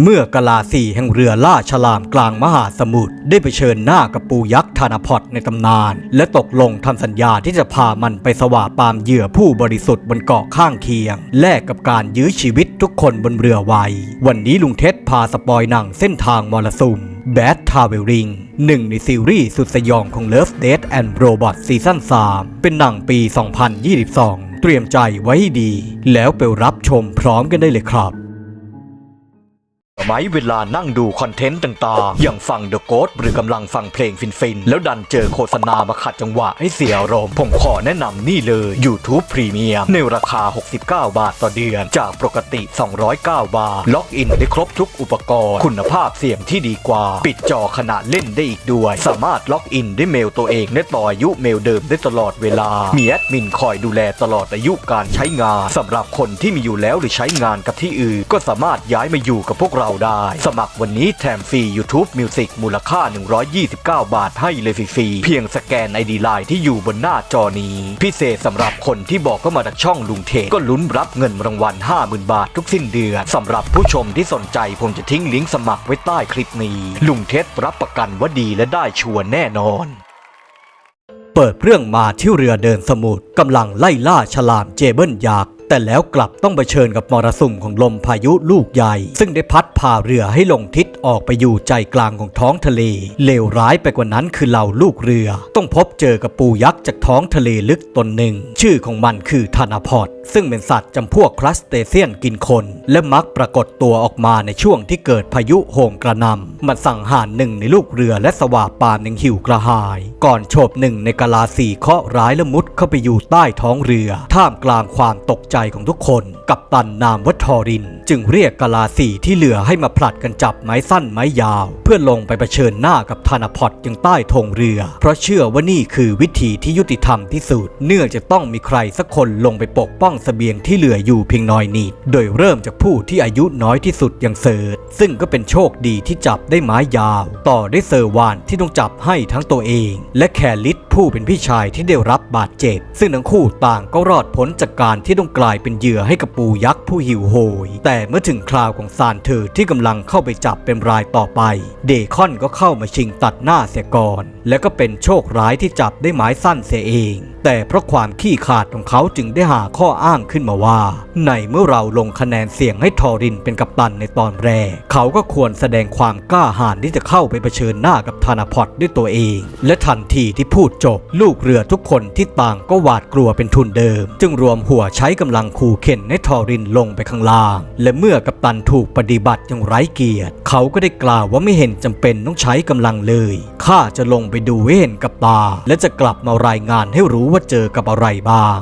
เมื่อกลาสีแห่งเรือล่าฉลามกลางมหาสมุทรได้ไปเชิญหน้ากับปูยักษ์ธานพอดในตำนาน และตกลงทำสัญญาที่จะพามันไปสว่าปามเหยื่อผู้บริสุทธิ์บนเกาะข้างเคียง แลกกับการยื้อชีวิตทุกคนบนเรือไววันนี้ลุงเท็ดพาสปอยหนังเส้นทางมรสุม Bad Traveling หนึ่งในซีรีส์สุดสยองของ Love Death and Robot ซีซั่น3เป็นหนังปี 2022 เตรียมใจไว้ดี แล้วไปรับชมพร้อมกันได้เลยครับ สมัยเวลานั่งดูคอนเทนต์ต่างๆ อย่างฟัง The Ghost หรือกำลังฟังเพลงฟินๆ แล้วดันเจอโฆษณามาขัดจังหวะให้เสียอารมณ์ผมขอแนะนำนี่เลย YouTube Premium ในราคา 69 บาทต่อเดือน จากปกติ 209 บาท ล็อกอินได้ครบทุกอุปกรณ์ คุณภาพเสียงที่ดีกว่า ปิดจอขณะเล่นได้อีกด้วย สามารถล็อกอินได้เมลตัวเองและต่ออายุเมลเดิมได้ตลอดเวลา มีแอดมินคอยดูแลตลอดอายุการใช้งานสำหรับคนที่มีอยู่แล้วหรือใช้งานกับที่อื่น ก็สามารถย้ายมาอยู่กับพวกเราได้ สมัครวันนี้แถมฟรี YouTube Music มูลค่า 129 บาทให้เลยฟรีๆเพียงสแกน ID Line ที่อยู่บนหน้าจอนี้ พิเศษสำหรับคนที่บอกก็มาจากช่องลุงเทก็ลุ้นรับเงินรางวัล 50,000 บาททุกสิ้นเดือนสำหรับผู้ชมที่สนใจผมจะทิ้งลิงก์สมัครไว้ใต้คลิปนี้ ลุงเทสรับประกันว่าดีและได้ชัวร์แน่นอน เปิดเรื่องมาที่เรือเดินสมุทรกำลังไล่ล่าฉลามเจเบิลยักษ์ แต่แล้วกลับต้องเผชิญกับมรสุมของลมพายุลูกใหญ่ ซึ่งได้พัดพาเรือให้ลงทิศ ออกไปอยู่ใจกลางของท้องทะเล เลวร้ายไปกว่านั้นคือเหล่าลูกเรือ ต้องพบเจอกับปูยักษ์จากท้องทะเลลึกตนหนึ่ง ชื่อของมันคือธานาพอดซึ่งเป็นสัตว์จำพวกคลัสเตเซียนกินคน และมักปรากฏตัวออกมาในช่วงที่เกิดพายุโหมกระนำมันสั่งหารหนึ่งในลูกเรือและสวาปามยังหิวกระหาย ก่อนโฉบหนึ่งในกะลาสีเคาะร้ายและมุดเข้าไปอยู่ใต้ท้องเรือ ท่ามกลางความตกใจของทุกคน กับตันนามวัทอริน จึงเรียกกะลาสีที่เหลือให้มาผลัดกันจับไม้สั้นไม้ยาว เพื่อลงไปเผชิญหน้ากับธานพอดยังใต้ธงเรือ เพราะเชื่อว่านี่คือวิธีที่ยุติธรรมที่สุด เนื่องจะต้องมีใครสักคนลงไปปกป้องเสบียงที่เหลืออยู่เพียงน้อยนิด โดยเริ่มจากผู้ที่อายุน้อยที่สุดอย่างเสิร์ชซึ่งก็เป็นโชคดีที่จับได้ไม้ยาว ต่อได้เซอร์วานที่ต้องจับให้ทั้งตัวเอง และแคลิสผู้เป็นพี่ชายที่ได้รับบาดเจ็บ ซึ่งทั้งคู่ต่างก็รอดพ้นจากการที่ต้องกลายเป็นเหยื่อให้กับปูยักษ์ผู้หิวโหย แต่เมื่อถึงคราวของซานเธอที่กำลังเข้าไปจับเป็นรายต่อไป เดคอนก็เข้ามาชิงตัดหน้าเสียก่อน และก็เป็นโชคร้ายที่จับได้ไม้สั้นเสียเอง แต่เพราะความขี้ขาดของเขาจึงได้หาข้ออ้างขึ้นมาว่า ในเมื่อเราลงคะแนนเสียงให้ทอรินเป็นกัปตันในตอนแรก เขาก็ควรแสดงความกล้าหาญที่จะเข้าไปเผชิญหน้ากับธานาพอดด้วยตัวเอง และทันทีที่พูดจบ ลูกเรือทุกคนที่ต่างก็หวาดกลัวเป็นทุนเดิม จึงรวมหัวใช้กำลังขู่เข็นให้ทอรินลงไปข้างล่าง และเมื่อกัปตันถูกปฏิบัติอย่างไร้เกียรติ เขาก็ได้กล่าวว่าไม่เห็นจำเป็นต้องใช้กำลังเลย ข้าจะลงไปดูให้เห็นกับตา และจะกลับมารายงานให้รู้ว่าเจอกับอะไรบ้าง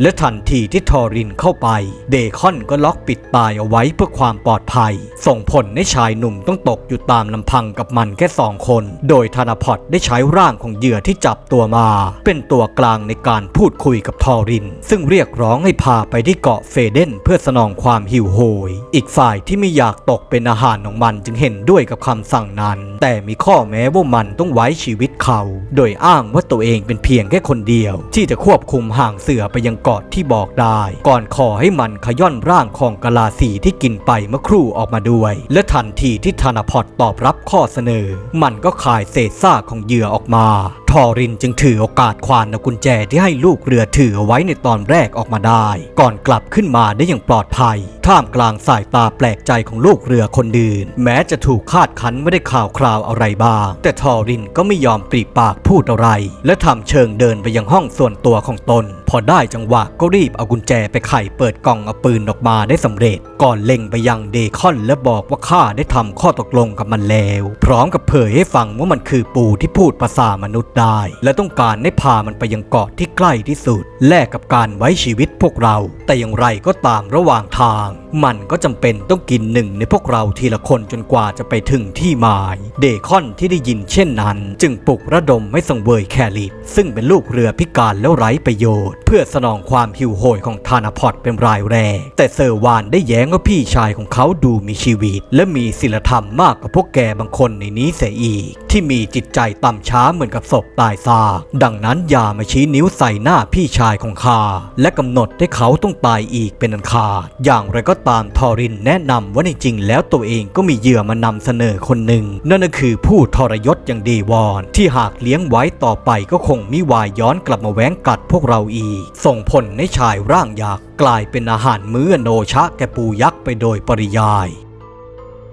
และทันทีที่ทอรินเข้าไป เดคอนก็ล็อกปิดตายเอาไว้เพื่อความปลอดภัย ส่งผลให้ชายหนุ่มต้องตกอยู่ตามลำพังกับมันแค่สองคน โดยธานาพอดได้ใช้ร่างของเหยื่อที่จับตัวมา เป็นตัวกลางในการพูดคุยกับทอริน ซึ่งเรียกร้องให้พาไปที่เกาะเฟเดนเพื่อสนองความหิวโหย อีกฝ่ายที่ไม่อยากตกเป็นอาหารของมันจึงเห็นด้วยกับคำสั่งนั้น แต่มีข้อแม้ว่ามันต้องไว้ชีวิตเขา โดยอ้างว่าตัวเองเป็นเพียงแค่คนเดียว ที่จะควบคุมห่างเสือไปยังกอดที่บอกได้ ก่อนขอให้มันขย่อนร่างของกะลาสีที่กินไปเมื่อครู่ออกมาด้วย และทันทีที่ธนพอดตอบรับข้อเสนอ มันก็คายเศษซากของเหยื่อออกมา ทอรินจึงถือโอกาสควานเอากุญแจที่ให้ลูกเรือถือเอาไว้ในตอนแรกออกมาได้ ก่อนกลับขึ้นมาได้อย่างปลอดภัย ท่ามกลางสายตาแปลกใจของลูกเรือคนอื่น แม้จะถูกคาดคั้นไม่ได้ข่าวคราวอะไรบ้าง แต่ทอรินก็ไม่ยอมปรีปากพูดอะไร และทำเชิงเดินไปยังห้องส่วนตัวของตน พอได้จังหวะก็รีบเอากุญแจไปไขเปิดกล่องเอาปืนออกมาได้สำเร็จ ก่อนเล็งไปยังเดคอนและบอกว่าข้าได้ทำข้อตกลงกับมันแล้ว พร้อมกับเผยให้ฟังว่ามันคือปูที่พูดภาษามนุษย์ได้และต้องการให้พามันไปยังเกาะที่ใกล้ที่สุด แลกกับการไว้ชีวิตพวกเรา แต่อย่างไรก็ตามระหว่างทาง มันก็จำเป็นต้องกินหนึ่งในพวกเราทีละคนจนกว่าจะไปถึงที่หมาย เดคอนที่ได้ยินเช่นนั้น จึงปลุกระดมให้สังเวยแคลิดซึ่งเป็นลูกเรือพิการแล้วไร้ประโยชน์ เพื่อสนองความหิวโหยของธานาพอดเป็นรายแรก แต่เซอร์วานได้แย้งว่าพี่ชายของเขาดูมีชีวิต และมีศีลธรรมมากกว่าพวกแกบางคนในนี้เสียอีก ที่มีจิตใจต่ำช้าเหมือนกับศพตายซากดังนั้นอย่ามาชี้นิ้วใส่หน้าพี่ชายของข้าและกำหนดให้เขาต้องตายอีกเป็นอันขาดอย่างไรก็ตามทอรินแนะนำว่าในจริงแล้วตัวเองก็มีเหยื่อมานำเสนอคนหนึ่งนั่นก็คือผู้ทรยศอย่างเดวอนที่หากเลี้ยงไว้ต่อไปก็คงมิวายย้อนกลับมาแหวงกัดพวกเราอีก ส่งผลให้ชายร่างยักษ์กลายเป็นอาหารมื้อโนชะแกปูยักษ์ไปโดยปริยาย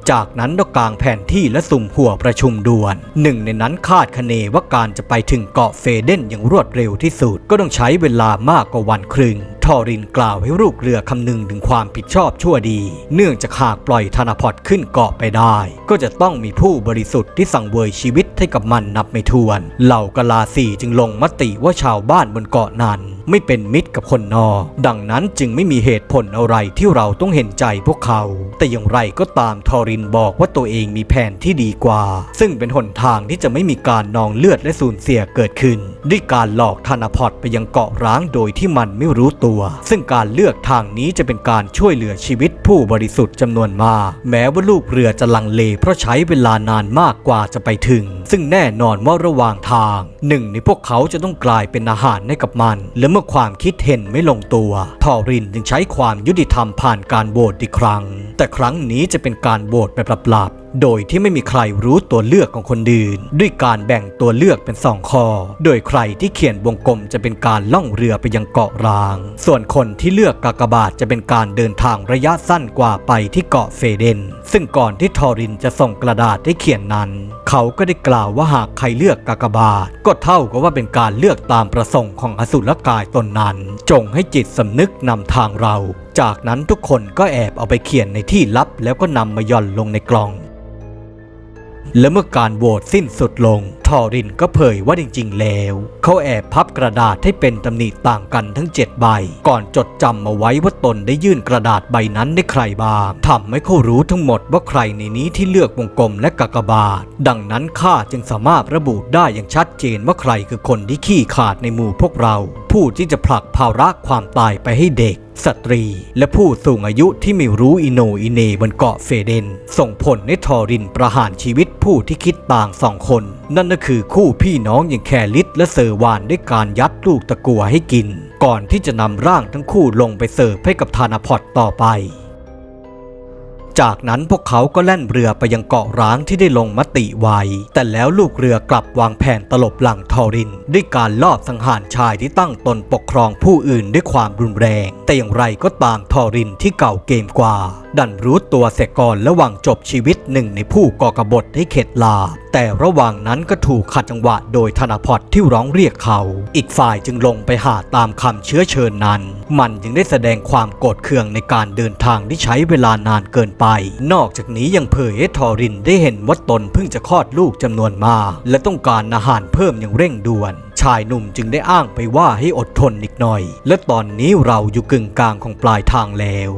จากนั้นดกกางแผนที่และสุ่มหัวประชุมด่วน หนึ่งในนั้นคาดคะเนว่าการจะไปถึงเกาะเฟเดนอย่างรวดเร็วที่สุด ก็ต้องใช้เวลามากกว่าวันครึ่ง ทอรินกล่าวให้ลูกเรือคำนึงถึงความผิดชอบชั่วดี เนื่องจากหากปล่อยธนพอร์ตขึ้นเกาะไปได้ ก็จะต้องมีผู้บริสุทธิ์ที่สังเวยชีวิตให้กับมันนับไม่ถ้วน เหล่ากะลาสีจึงลงมติว่าชาวบ้านบนเกาะนั้น ไม่เป็นมิตรกับคนนอกดังนั้นจึงไม่มีเหตุผลอะไรที่เราต้องเห็นใจพวกเขา แต่อย่างไรก็ตามทอรินบอกว่าตัวเองมีแผนที่ดีกว่า ซึ่งเป็นหนทางที่จะไม่มีการนองเลือดและสูญเสียเกิดขึ้น ด้วยการหลอกธนาพอร์ตไปยังเกาะร้างโดยที่มันไม่รู้ตัว ซึ่งการเลือกทางนี้จะเป็นการช่วยเหลือชีวิตผู้บริสุทธิ์จำนวนมาก แม้ว่าลูกเรือจะลังเล เพราะใช้เวลานานมากกว่าจะไปถึง ซึ่งแน่นอนว่าระหว่างทาง หนึ่งในพวกเขาจะต้องกลายเป็นอาหารให้กับมันและเมื่อความคิดเห็นไม่ลงตัว ทอรินจึงใช้ความยุติธรรมผ่านการโหวตอีกครั้ง แต่ครั้งนี้จะเป็นการโหวตแบบลับ โดยที่ไม่มีใครรู้ตัวเลือกของคนอื่น ด้วยการแบ่งตัวเลือกเป็นสองข้อโดยใครที่เขียนวงกลมจะเป็นการล่องเรือไปยังเกาะร้าง ส่วนคนที่เลือกกากบาทจะเป็นการเดินทางระยะสั้นกว่าไปที่เกาะเฟเดน ซึ่งก่อนที่ทอรินจะส่งกระดาษให้เขียนนั้น เขาก็ได้กล่าวว่าหากใครเลือกกากบาท ก็เท่ากับว่าเป็นการเลือกตามประสงค์ของอสุรกายตนนั้น จงให้จิตสำนึกนำทางเรา จากนั้นทุกคนก็แอบเอาไปเขียนในที่ลับแล้วก็นำมาย่อนลงในกล่อง และเมื่อการโหวตสิ้นสุดลง ทอรินก็เผยว่าจริงๆ แล้ว เขาแอบพับกระดาษให้เป็นตำหนิต่างกันทั้ง 7 ใบ ก่อนจดจำมาไว้ว่าตนได้ยื่นกระดาษใบนั้นให้ใครบ้างทำให้เขารู้ทั้งหมดว่าใครในนี้ที่เลือกวงกลมและกากบาท ดังนั้นข้าจึงสามารถระบุได้อย่างชัดเจนว่าใครคือคนที่ขี้ขาดในหมู่พวกเรา ผู้ที่จะผลักภาระความตายไปให้เด็กสตรี และผู้สูงอายุที่ไม่รู้อิโนอิเนบนเกาะเฟเดน ส่งผลให้ทอรินประหารชีวิตผู้ที่คิดต่างสองคน นั่นก็คือคู่พี่น้องอย่างแคลิสและเซอร์วานด้วยการยัดลูกตะกัวให้กิน ก่อนที่จะนำร่างทั้งคู่ลงไปเสิร์ฟให้กับธานาพอตต่อไป จากนั้นพวกเขาก็แล่นเรือไปยังเกาะร้างที่ได้ลงมติไว้ แต่แล้วลูกเรือกลับวางแผนตลบหลังทอริน ด้วยการลอบสังหารชายที่ตั้งตนปกครองผู้อื่นด้วยความรุนแรง แต่อย่างไรก็ตามทอรินที่เก่าเกมกว่าดันรู้ตัวเสยก่อนและหวังจบชีวิตหนึ่งในผู้ก่อกบฏให้เข็ดลาบแต่ระหว่างนั้นก็ถูกขัดจังหวะโดยธนพอตที่ร้องเรียกเขา อีกฝ่ายจึงลงไปหาตามคำเชื้อเชิญนั้น มันจึงได้แสดงความโกรธเคืองในการเดินทางที่ใช้เวลานานเกินไป นอกจากนี้ยังเผยให้ทอรินได้เห็นว่าตนเพิ่งจะคลอดลูกจำนวนมา และต้องการอาหารเพิ่มอย่างเร่งด่วนชายหนุ่มจึงได้อ้างไปว่าให้อดทนอีกหน่อย และตอนนี้เราอยู่กึ่งกลางของปลายทางแล้ว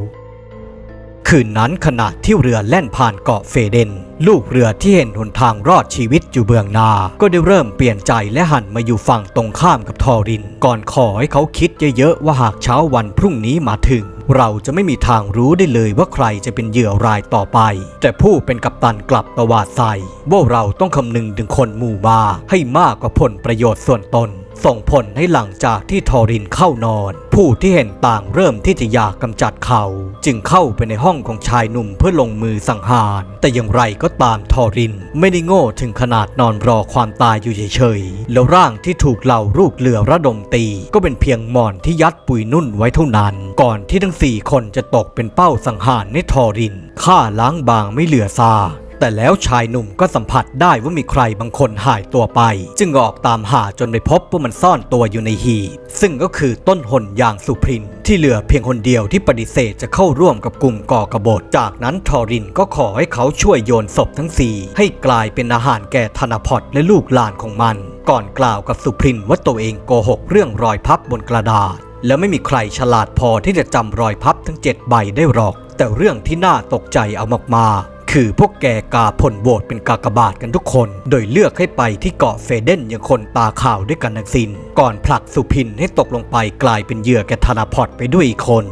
คืนนั้นขณะที่เรือแล่นผ่านเกาะเฟเดน ลูกเรือที่เห็นหนทางรอดชีวิตอยู่เบื้องหน้า ก็ได้เริ่มเปลี่ยนใจและหันมาอยู่ฝั่งตรงข้ามกับทอริน ก่อนขอให้เขาคิดเยอะๆว่าหากเช้าวันพรุ่งนี้มาถึง เราจะไม่มีทางรู้ได้เลยว่าใครจะเป็นเหยื่อรายต่อไป แต่ผู้เป็นกัปตันกลับตวาดใส่ว่าเราต้องคำนึงถึงคนหมู่มาให้มากกว่าผลประโยชน์ส่วนตน ส่งผลให้หลังจากที่ทอรินเข้านอน ผู้ที่เห็นต่างเริ่มที่จะอยากกำจัดเขา จึงเข้าไปในห้องของชายหนุ่มเพื่อลงมือสังหาร แต่อย่างไรก็ตามทอริน ไม่ได้โง่ถึงขนาดนอนรอความตายอยู่เฉยๆแล้วร่างที่ถูกเหล่าลูกเรือระดมตี ก็เป็นเพียงหมอนที่ยัดปุยนุ่นไว้เท่านั้น ก่อนที่ทั้งสี่คนจะตกเป็นเป้าสังหารในทอรินฆ่าล้างบางไม่เหลือซาก แต่แล้วชายหนุ่มก็สัมผัสได้ว่ามีใครบางคนหายตัวไป จึงออกตามหาจนไปพบว่ามันซ่อนตัวอยู่ในหีบซึ่งก็คือต้นหนอย่างสุพรินที่เหลือเพียงคนเดียวที่ปฏิเสธจะเข้าร่วมกับกลุ่มก่อกบฏจากนั้นทอรินก็ขอให้เขาช่วยโยนศพทั้งสี่ให้กลายเป็นอาหารแก่ธนาพอตและลูกหลานของมัน ก่อนกล่าวกับสุพรินว่าตัวเองโกหกเรื่องรอยพับบนกระดาษ แล้วไม่มีใครฉลาดพอที่จะจำรอยพับทั้ง 7 ใบได้หรอก แต่เรื่องที่น่าตกใจเอามากๆ คือพวกแกกาผลโหวตเป็นกากบาทกันทุกคน โดยเลือกให้ไปที่เกาะเฟเดนอย่างคนตาข่าวด้วยกันทั้งสิน้นก่อนผลักสุพินให้ตกลงไปกลายเป็นเหยื่อแกธนาพอตไปด้วยอีกคน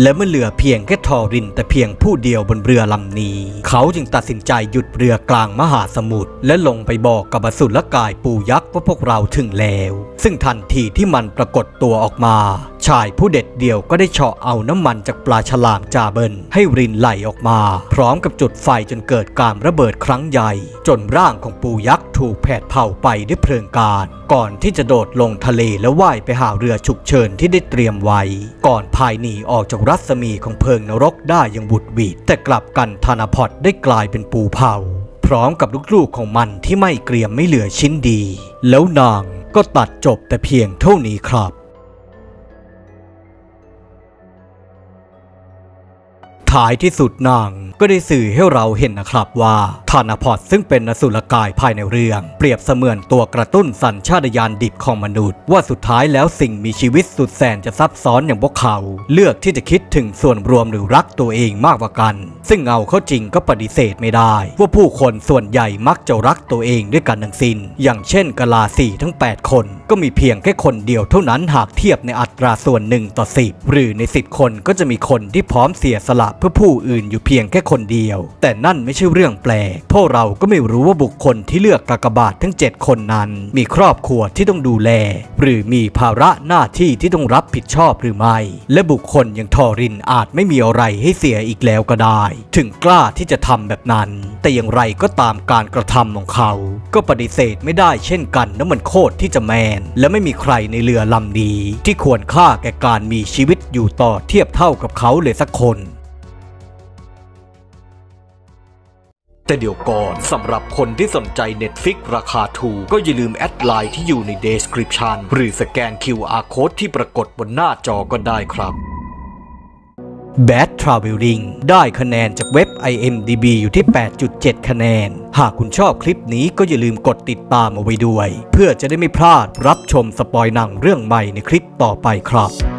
และเมื่อเหลือเพียงแค่ทอรินแต่เพียงผู้เดียวบนเรือลำนี้ เขาจึงตัดสินใจหยุดเรือกลางมหาสมุทรและลงไปบอกกับอสุรกายปูยักษ์ว่าพวกเราถึงแล้ว ซึ่งทันทีที่มันปรากฏตัวออกมา ชายผู้เด็ดเดี่ยวก็ได้เฉาะเอาน้ำมันจากปลาฉลามจาเบิลให้รินไหลออกมา พร้อมกับจุดไฟจนเกิดการระเบิดครั้งใหญ่ จนร่างของปูยักษ์ถูกแผดเผาไปด้วยเพลิงกาดก่อนที่จะโดดลงทะเลและว่ายไปหาเรือฉุกเฉินที่ได้เตรียมไว้ ก่อนพายหนีออกจากรัศมีของเพลิงนรกได้อย่างบุดหวิดแต่กลับกันธนาพอดได้กลายเป็นปูเผาพร้อมกับลูกๆของมันที่ไม่เกรียมไม่เหลือชิ้นดี แล้วนางก็ตัดจบแต่เพียงเท่านี้ครับ ท้ายที่สุดนางก็ได้สื่อให้เราเห็นนะครับว่าธานาพอดซึ่งเป็นนสุลกายภายในเรื่อง เปรียบเสมือนตัวกระตุ้นสัญชาตญาณดิบของมนุษย์ ว่าสุดท้ายแล้วสิ่งมีชีวิตสุดแสนจะซับซ้อนอย่างพวกเขา เลือกที่จะคิดถึงส่วนรวมหรือรักตัวเองมากกว่ากัน ซึ่งเอาเข้าจริงก็ปฏิเสธไม่ได้ ว่าผู้คนส่วนใหญ่มักจะรักตัวเองด้วยกันทั้งสิ้น อย่างเช่นกาลาสีทั้ง 8 คน ก็มีเพียงแค่คนเดียวเท่านั้นหากเทียบในอัตราส่วน1ต่อ10หรือใน10คนก็จะมีคนที่พร้อมเสียสละเพื่อผู้อื่นอยู่เพียงแค่คนเดียว แต่นั่นไม่ใช่เรื่องแปลกเพราะเราก็ไม่รู้ว่าบุคคลที่เลือกกากบาททั้ง 7 คนนั้น มีครอบครัวที่ต้องดูแล หรือมีภาระหน้าที่ที่ต้องรับผิดชอบหรือไม่ และบุคคลอย่างทอรินอาจไม่มีอะไรให้เสียอีกแล้วก็ได้ ถึงกล้าที่จะทำแบบนั้น แต่อย่างไรก็ตามการกระทำของเขา ก็ปฏิเสธไม่ได้เช่นกันนะมันโคตรที่จะแมน และไม่มีใครในเรือลำนี้ ที่ควรค่าแก่การมีชีวิตอยู่ต่อเทียบเท่ากับเขาเลยสักคน แต่เดี๋ยวก่อนสำหรับคนที่สนใจ Netflix ราคาถูกก็อย่าลืมแอดไลน์ที่อยู่ใน Description หรือสแกน QR Code ที่ปรากฏบนหน้าจอก็ได้ครับ Bad Traveling ได้คะแนนจากเว็บ IMDB อยู่ที่ 8.7 คะแนน หากคุณชอบคลิปนี้ก็อย่าลืมกดติดตามเอาไว้ด้วย เพื่อจะได้ไม่พลาดรับชมสปอยหนังเรื่องใหม่ในคลิปต่อไปครับ